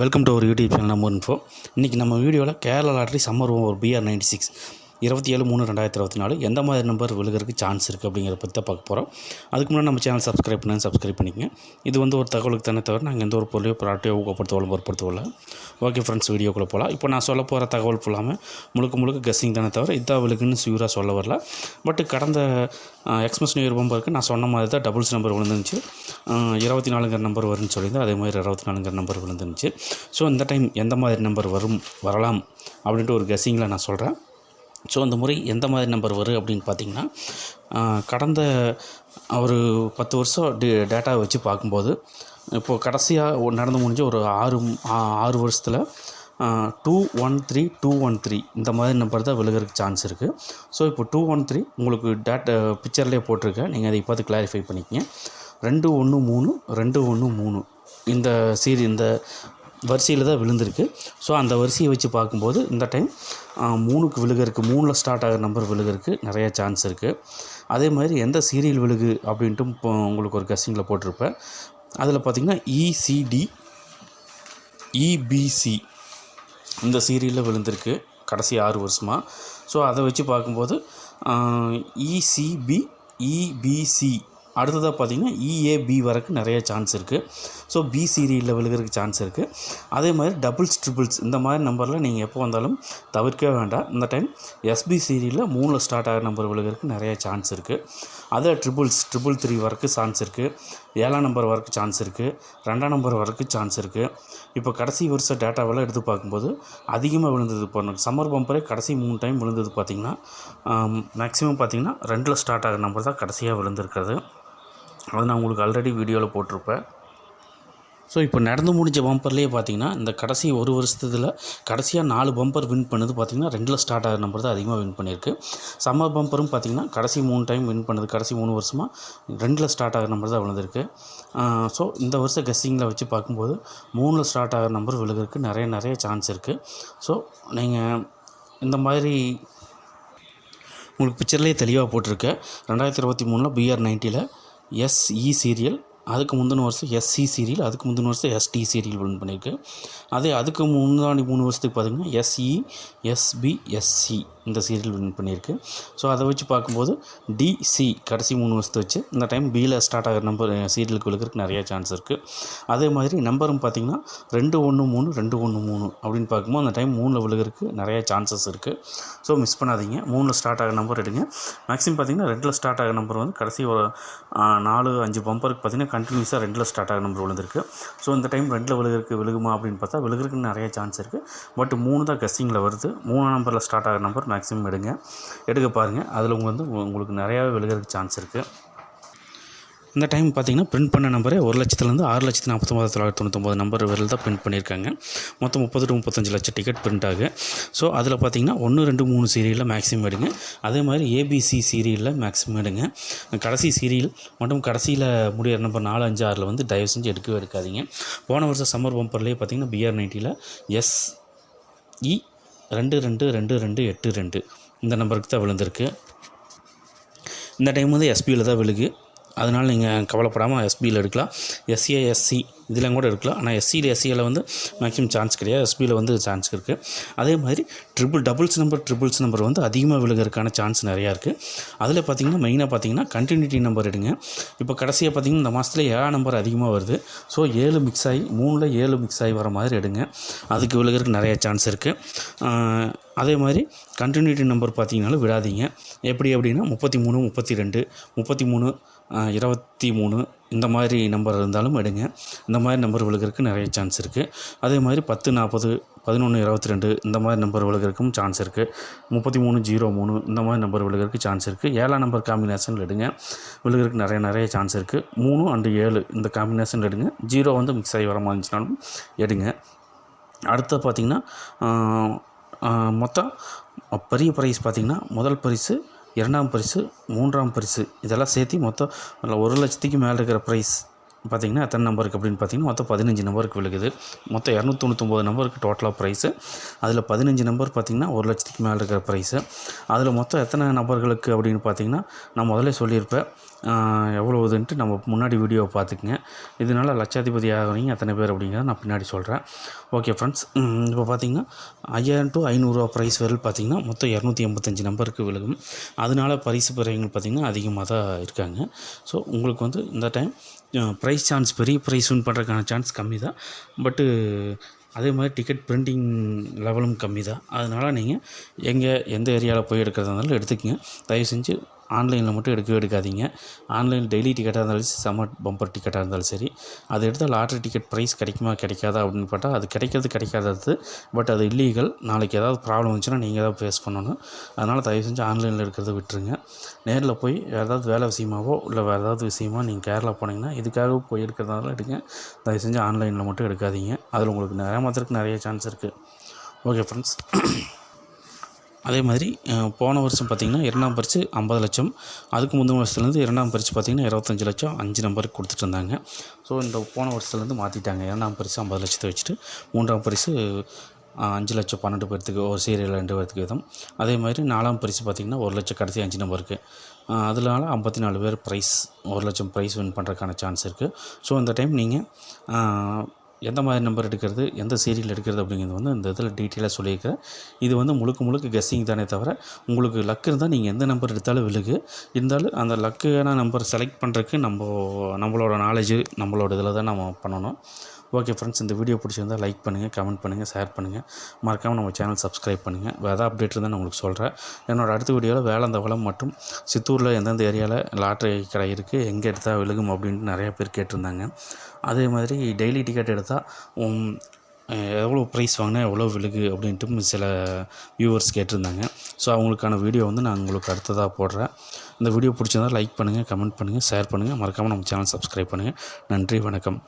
Welcome to ஒரு YouTube channel number info இன்றைக்கி நம்ம வீடியோவில் கேரளா லாட்ரி சம்மர் ஒரு பிஆர் நைன்டி சிக்ஸ் இருபத்தி ஏழு மூணு ரெண்டாயிரத்தி இருபத்தி நாலு. எந்த மாதிரி நம்பர் விழுகிறதுக்கு சான்ஸ் இருக்குது அப்படிங்கிறத பற்றி தான் பார்க்க போகிறோம் அதுக்கு முன்னாடி நம்ம சேனல் சப்ஸ்கிரைப் பண்ணி சப்ஸ்கிரைப் பண்ணிக்கங்க. இது வந்து ஒரு தகவலுக்கு தானே தவிர நாங்கள் எந்த ஒரு பொருளையோ ப்ராடக்டையோ ஊக்கப்படுத்த விளம்பரப்படுத்தவில்லை ஓகே ஃப்ரெண்ட்ஸ் வீடியோக்குள்ளே போகலாம் இப்போ நான் சொல்ல போகிற தகவல் ஃபுல்லாமல் முழுக்க முழுக்க கெஸ்ஸிங் தானே தவிர இதான் விழுகுன்னு சியூராக சொல்ல வரல. பட் கடந்த எக்ஸ்மஸ் நியூ இயர் பம்பருக்கு நான் சொன்ன மாதிரி தான் டபுள்ஸ் நம்பர் விழுந்துருந்துச்சு. இருபத்தி நாலுங்கிற நம்பர் வரும்னு சொல்லியிருந்தேன். அதே மாதிரி இருபத்தி நாலுங்கிற நம்பர் விழுந்துருந்துச்சு. ஸோ இந்த டைம் எந்த மாதிரி நம்பர் வரும் வரலாம் அப்படின்ட்டு ஒரு கெஸ்ஸிங்கில் நான் சொல்கிறேன் ஸோ அந்த முறை எந்த மாதிரி நம்பர் வரும் அப்படின்னு பார்த்தீங்கன்னா கடந்த ஒரு பத்து வருஷம் டே டேட்டாவை வச்சு பார்க்கும்போது இப்போது கடைசியாக நடந்து முடிஞ்ச ஒரு ஆறு ஆறு வருஷத்தில் two one three two one three இந்த மாதிரி நம்பர் தான் விழுகிறதுக்கு சான்ஸ் இருக்குது ஸோ இப்போ டூ ஒன் த்ரீ உங்களுக்கு டேட்டா பிக்சர்லேயே போட்டிருக்கேன். நீங்கள் அதை பார்த்து கிளாரிஃபை பண்ணிக்கங்க. ரெண்டு ஒன்று மூணு ரெண்டு ஒன்று மூணு. இந்த சீரி இந்த வரிசையில் தான் விழுந்திருக்கு. ஸோ அந்த வரிசையை வச்சு பார்க்கும்போது இந்த டைம் மூணுக்கு விழுகிறதுக்கு மூணில் ஸ்டார்ட் ஆகிற நம்பர் விழுகிறதுக்கு நிறையா சான்ஸ் இருக்குது அதே மாதிரி எந்த சீரியல் விழுகு அப்படின்ட்டு இப்போ உங்களுக்கு ஒரு கஸ்டிங்கில் போட்டிருப்பேன். அதில் பார்த்திங்கன்னா இசிடி e, இபிசி e, இந்த சீரியலில் விழுந்திருக்கு. கடைசி ஆறு வருஷமாக ஸோ அதை வச்சு பார்க்கும்போது இசிபி இபிசி e, அடுத்ததாக பார்த்தீங்கன்னா இஏபி வரக்கு நிறைய சான்ஸ் இருக்குது ஸோ பி சீரியலில் விழுகிறதுக்கு சான்ஸ் இருக்குது அதே மாதிரி டபுள்ஸ் ட்ரிபிள்ஸ் இந்த மாதிரி நம்பரில் நீங்கள் எப்போ வந்தாலும் தவிர்க்கவே வேண்டாம். இந்த டைம் எஸ்பி சீரியலில் மூணில் ஸ்டார்ட் ஆகிற நம்பர் விழுகிறதுக்கு நிறைய சான்ஸ் இருக்குது அதே ட்ரிபிள்ஸ் ட்ரிபிள் த்ரீ வரைக்கும் சான்ஸ் இருக்குது ஏழாம் நம்பர் வரக்கு சான்ஸ் இருக்குது ரெண்டாம் நம்பர் வரக்கு சான்ஸ் இருக்குது இப்போ கடைசி வருஷ டேட்டாவெல்லாம் எடுத்து பார்க்கும்போது அதிகமாக விழுந்தது இப்போ சம்மர் பம்பரே கடைசி மூணு டைம் விழுந்தது பார்த்திங்கன்னா மேக்ஸிமம் பார்த்திங்கன்னா ரெண்டில் ஸ்டார்ட் ஆகிற நம்பர் தான் கடைசியாக விழுந்திருக்கிறது. அது நான் உங்களுக்கு ஆல்ரெடி வீடியோவில் போட்டிருப்பேன். ஸோ இப்போ நடந்து முடிஞ்ச பம்பர்லேயே பார்த்தீங்கன்னா இந்த கடைசி ஒரு வருஷத்துல கடைசியாக நாலு பம்பர் வின் பண்ணது பார்த்தீங்கன்னா ரெண்டில் ஸ்டார்ட் ஆகிற நம்பர் தான் அதிகமாக வின் பண்ணியிருக்கு. சம்மர் பம்பரும் பார்த்தீங்கன்னா கடைசி மூணு டைம் வின் பண்ணது கடைசி மூணு வருஷமாக ரெண்டில் ஸ்டார்ட் ஆகிற நம்பர் தான் விழுந்திருக்கு. ஸோ இந்த வருஷம் கெஸ்ஸிங்கில் வச்சு பார்க்கும்போது மூணில் ஸ்டார்ட் ஆகிற நம்பர் விழுகிறதுக்கு நிறைய நிறைய சான்ஸ் இருக்குது ஸோ நீங்கள் இந்த மாதிரி உங்களுக்கு பிக்சர்லேயே தெளிவாக போட்டிருக்கு. ரெண்டாயிரத்தி இருபத்தி மூணில் பிஆர் நைன்ட்டியில் எஸ்இ சீரியல் அதுக்கு முந்தின வருஷம் எஸ்சி சீரியல் அதுக்கு முந்தின வருஷம் எஸ்டி சீரியல் வின் பண்ணியிருக்கு. அதே அதுக்கு முன்னாடி மூணு வருஷத்துக்கு பார்த்தீங்கன்னா எஸ்இ எஸ்பி எஸ்சி இந்த சீரியல் வின் பண்ணியிருக்கு. ஸோ அதை வச்சு பார்க்கும்போது டிசி கடைசி மூணு வருஷத்தை வச்சு இந்த டைம் பியில் ஸ்டார்ட் ஆகிற நம்பர் சீரியலுக்கு விழுக்கிறதுக்கு நிறையா சான்ஸ் இருக்குது அதே மாதிரி நம்பரும் பார்த்தீங்கன்னா ரெண்டு ஒன்று மூணு ரெண்டு ஒன்று மூணு அப்படின்னு பார்க்கும்போது அந்த டைம் மூணில் விழுகிறதுக்கு நிறையா சான்சஸ் இருக்குது ஸோ மிஸ் பண்ணாதீங்க. மூணில் ஸ்டார்ட் ஆகிற நம்பர் எடுங்க. மேக்ஸிமம் பார்த்திங்கன்னா ரெண்டில் ஸ்டார்ட் ஆகிற நம்பர் வந்து கடைசி ஒரு நாலு அஞ்சு பம்பருக்கு பார்த்தீங்கன்னா கண்டினியூஸாக ரெண்டில் ஸ்டார்ட் ஆகிற நம்பர் விழுந்திருக்கு. ஸோ இந்த டைம் ரெண்டில் விழுகிறதுக்கு விழுகுமா அப்படின்னு பார்த்தா விழுகிறதுக்கு நிறைய சான்ஸ் இருக்குது பட் மூணு தான் கஸ்டிங்கில் வருது. மூணு நம்பரில் ஸ்டார்ட் ஆகிற நம்பர் மேக்ஸிமம் எடுங்க. எடுக்க பாருங்கள் அதில் உங்கள் வந்து உங்களுக்கு நிறையாவே விழுகிறதுக்கு சான்ஸ் இருக்குது இந்த டைம் பார்த்தீங்கன்னா பிரிண்ட் பண்ண நம்பரே ஒரு லட்சத்துலேருந்து ஆறு லட்சத்து நாற்பத்தொம்பது தொள்ளாயிரத்தி தொண்ணூத்தொம்பது நம்பர் வரையில் தான் பிரிண்ட் பண்ணியிருக்காங்க. மொத்தம் முப்பது டு முப்பத்தஞ்சு லட்சம் டிக்கெட் பிரிண்ட் ஆகு ஸோ அதில் பார்த்திங்கன்னா ஒன்று ரெண்டு மூணு சீரியலில் மேக்ஸிமம் எடுங்க. அதே மாதிரி ஏபிசி சீரியலில் மேக்ஸிமம் எடுங்க. கடைசி சீரியல் மட்டும் கடைசியில் முடியிற நம்பர் நாலு அஞ்சு ஆறில் வந்து தயவு செஞ்சு எடுக்கவே எடுக்காதீங்க. போன வருஷம் சம்மர் பம்பர்லேயே பார்த்தீங்கன்னா பிஆர் நைன்ட்டியில் எஸ் இ e, ரெண்டு ரெண்டு ரெண்டு ரெண்டு எட்டு ரெண்டு இந்த நம்பருக்கு தான் விழுந்திருக்கு. இந்த டைம் வந்து எஸ்பியில் தான் விழுகு. அதனால் நீங்கள் கவலைப்படாமல் எஸ்பியில் எடுக்கலாம். எஸ்ஏ எஸ்சி இதெல்லாம் கூட எடுக்கலாம். ஆனால் எஸ்சியில் எஸ்சியில் வந்து மேக்ஸிமம் சான்ஸ் கிடையாது. எஸ்பியில் வந்து சான்ஸ் இருக்குது அதே மாதிரி triple doubles number triples number வந்து அதிகமாக விழுகிறதுக்கான சான்ஸ் நிறையா இருக்குது அதில் பார்த்தீங்கன்னா மெயினாக பார்த்தீங்கன்னா கண்டினியூட்டி நம்பர் எடுங்க. இப்போ கடைசியாக பார்த்தீங்கன்னா இந்த மாதத்தில் ஏழாம் நம்பர் அதிகமாக வருது. ஸோ ஏழு மிக்ஸ் ஆகி மூணில் ஏழு மிக்ஸ் ஆகி வர மாதிரி எடுங்க. அதுக்கு விழுகிறதுக்கு நிறைய சான்ஸ் இருக்குது அதே மாதிரி கண்டினியூட்டி நம்பர் பார்த்திங்கனாலும் விடாதீங்க. எப்படி அப்படின்னா முப்பத்தி மூணு முப்பத்தி ரெண்டு முப்பத்தி மூணு இருபத்தி மூணு. இந்த மாதிரி நம்பர் இருந்தாலும் எடுங்க. இந்த மாதிரி நம்பர் விழுகிறதுக்கு நிறைய சான்ஸ் இருக்குது அதே மாதிரி பத்து நாற்பது பதினொன்று இருபத்தி ரெண்டு இந்த மாதிரி நம்பர் விழுகிறதுக்கும் சான்ஸ் இருக்குது முப்பத்தி மூணு ஜீரோ மூணு இந்த மாதிரி நம்பர் விழுகிறதுக்கு சான்ஸ் இருக்குது ஏழாம் நம்பர் காம்பினேஷனில் எடுங்க. விழுகிறதுக்கு நிறைய நிறைய சான்ஸ் இருக்குது மூணு அண்டு ஏழு இந்த காம்பினேஷனில் எடுங்க. ஜீரோ வந்து மிக்ஸ் ஆகி வர மாதிரி இருந்துச்சுனாலும் எடுங்க. அடுத்து பார்த்திங்கன்னா மொத்தம் பெரிய ப்ரைஸ் பார்த்திங்கன்னா முதல் பரிசு இரண்டாம் பரிசு மூன்றாம் பரிசு இதெல்லாம் சேர்த்து மொத்தம் அதில் ஒரு லட்சத்துக்கு மேலே இருக்கிற ப்ரைஸ் பார்த்தீங்கன்னா எத்தனை நம்பருக்கு அப்படின்னு பார்த்தீங்கன்னா மொத்தம் பதினஞ்சு நம்பருக்கு விழுகுது. மொத்தம் இரநூத்தொண்ணூத்தொம்பது நம்பருக்கு டோட்டலாக ப்ரைஸு அதில் பதினஞ்சு நம்பர் பார்த்திங்கன்னா ஒரு லட்சத்துக்கு மேலே இருக்கிற ப்ரைஸு அதில் மொத்தம் எத்தனை நபர்களுக்கு அப்படின்னு பார்த்தீங்கன்னா நான் முதல்ல சொல்லியிருப்பேன். ஆஹ் நம்ம முன்னாடி வீடியோவை பார்த்துக்குங்க. இதனால் லட்சாதிபதி ஆகிறீங்க எத்தனை பேர் அப்படிங்கிறத நான் பின்னாடி சொல்கிறேன் ஓகே ஃப்ரெண்ட்ஸ் இப்போ பார்த்தீங்கன்னா ஐயாயிரம் டு ஐநூறுரூவா ப்ரைஸ் வரையில் பார்த்தீங்கன்னா மொத்தம் இரநூத்தி எண்பத்தஞ்சு நம்பருக்கு விழுகும் அதனால பரிசு பெறவங்க பார்த்திங்கன்னா அதிகமாக தான் இருக்காங்க. ஸோ உங்களுக்கு வந்து இந்த டைம் ப்ரைஸ் சான்ஸ் பெரிய ப்ரைஸ் வின் பண்ணுறதுக்கான சான்ஸ் கம்மி தான். பட்டு அதே மாதிரி டிக்கெட் பிரிண்டிங் லெவலும் கம்மி தான். அதனால் நீங்கள் எங்கே எந்த ஏரியாவில் போய் எடுக்கிறதா இருந்தாலும் எடுத்துக்கங்க. தயவு செஞ்சு ஆன்லைனில் மட்டும் எடுக்கவே எடுக்காதீங்க. ஆன்லைன் டெய்லி டிக்கெட்டாக இருந்தாலும் சரி சம்மர் பம்பர் டிக்கெட்டாக இருந்தாலும் சரி. அது எடுத்தால் லாட்ரி டிக்கெட் ப்ரைஸ் கிடைக்குமா கிடைக்காதா அப்படின்னு பார்த்தா அது கிடைக்கிறது கிடைக்காதது. பட் அது இல்லீகல் நாளைக்கு ஏதாவது ப்ராப்ளம் வந்துச்சுன்னா நீங்கள் ஏதாவது ஃபேஸ் பண்ணணும். அதனால் தயவு செஞ்சு ஆன்லைனில் எடுக்கிறத விட்டுருங்க. நேரில் போய் வேறு ஏதாவது வேலை விஷயமாவோ இல்லை வேறு ஏதாவது விஷயமா நீங்கள் கேரளா போனீங்கன்னா இதுக்காக போய் இருக்கிறதால எடுங்க. தயவு செஞ்சு ஆன்லைனில் மட்டும் எடுக்காதீங்க. அதில் உங்களுக்கு நிறைய மாத்திரத்துக்கு நிறைய சான்ஸ் இருக்குது ஓகே ஃப்ரெண்ட்ஸ் அதே மாதிரி போன வருஷம் பார்த்திங்கன்னா இரண்டாம் பரிசு ஐம்பது லட்சம். அதுக்கு முந்தின வருஷத்துலேருந்து இரண்டாம் பரிசு பார்த்திங்கன்னா இருபத்தஞ்சி லட்சம் அஞ்சு நம்பருக்கு கொடுத்துட்டு இருந்தாங்க ஸோ இந்த போன வருஷத்துலேருந்து மாற்றிட்டாங்க இரண்டாம் பரிசு ஐம்பது லட்சத்தை வச்சுட்டு மூன்றாம் பரிசு அஞ்சு லட்சம் பன்னெண்டு பேர்த்துக்கு ஒரு சீரியல் ரெண்டு பேர்த்துக்கு விதம். அதே மாதிரி நாலாம் பரிசு பார்த்திங்கன்னா ஒரு லட்சம் கடைசி அஞ்சு நம்பருக்கு. அஹ், அதனால ஐம்பத்தி நாலு பேர் ப்ரைஸ் ஒரு லட்சம் ப்ரைஸ் வின் பண்ணுறதுக்கான சான்ஸ் இருக்குது ஸோ இந்த டைம் நீங்கள் எந்த மாதிரி நம்பர் எடுக்கிறது எந்த சீரியல் எடுக்கிறது அப்படிங்கிறது வந்து இந்த இதில் டீட்டெயிலாக சொல்லியிருக்கேன் இது வந்து முழுக்க முழுக்க கெஸ்ஸிங் தானே தவிர உங்களுக்கு லக் இருந்தால் நீங்கள் எந்த நம்பர் எடுத்தாலும் விழுகு. இருந்தாலும் அந்த லக்கான நம்பர் செலக்ட் பண்ணுறதுக்கு நம்ம நம்மளோட நாலேஜு நம்மளோட இதில் தான் நம்ம பண்ணணும். ஓகே ஃப்ரெண்ட்ஸ் இந்த வீடியோ பிடிச்சிருந்தா லைக் பண்ணுங்கள் கமெண்ட் பண்ணுங்கள் ஷேர் பண்ணுங்கள் மறக்காமல் நம்ம சேனல் சப்ஸ்கிரைப் பண்ணுங்கள் வேறு அப்டேட் இருந்தால் நான் உங்களுக்கு சொல்கிறேன் என்னோடய அடுத்த வீடியோவில் வேலந்தவளம் மற்றும் சித்தூரில் எந்தெந்த ஏரியாவில் லாட்ரி கடை இருக்குது எங்கே எடுத்தால் விழுகும் அப்படின்ட்டு நிறையா பேர் கேட்டிருந்தாங்க. அதே மாதிரி டெய்லி டிக்கெட் எடுத்தால் எவ்வளோ ப்ரைஸ் வாங்கினா எவ்வளோ விழுகு அப்படின்ட்டு சில வியூவர்ஸ் கேட்டிருந்தாங்க. ஸோ அவங்களுக்கான வீடியோ வந்து நான் உங்களுக்கு அடுத்ததாக போடுறேன். இந்த வீடியோ பிடிச்சிருந்தா லைக் பண்ணுங்கள் கமெண்ட் பண்ணுங்கள் ஷேர் பண்ணுங்கள் மறக்காமல் நம்ம சேனல் சப்ஸ்கிரைப் பண்ணுங்கள் நன்றி வணக்கம்.